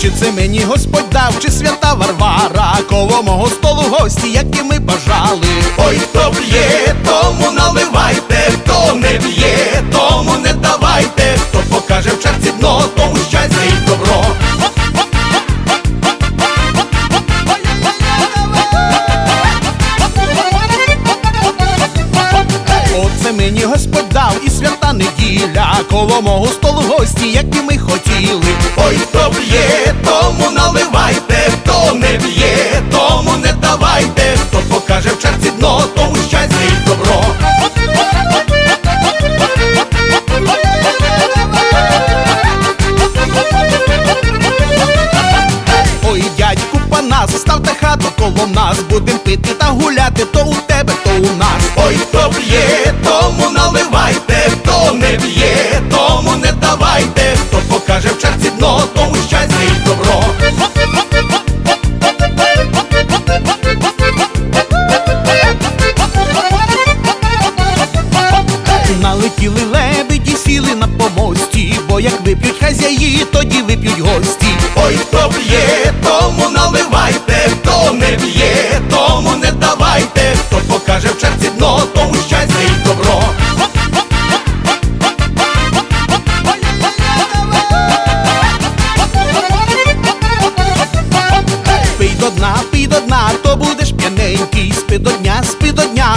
Чи це мені Господь дав, чи свята Варвара, коло мого столу гості, які ми бажали. Ой, хто б'є, мені Господь і свята неділя, коло мого столу гості, які ми хотіли. Ой, хто б'є, тому наливайте, хто не б'є, тому не давайте, хто покаже в черці дно, тому щастя і добро. Ой, дядьку панас, ставте хату коло нас, будем пити та гуляти, то у тебе, то у нас. Ой, Налетіли лебеді, сіли на помості, бо як вип'ють хазяї, тоді вип'ють гості. Ой, хто б'є, тому наливайте, хто не б'є, тому не давайте, хто покаже в черці дно, тому щастя і добро. Пий до дна, пий до дна, то будеш п'яненький, спи до дня, спи до дня,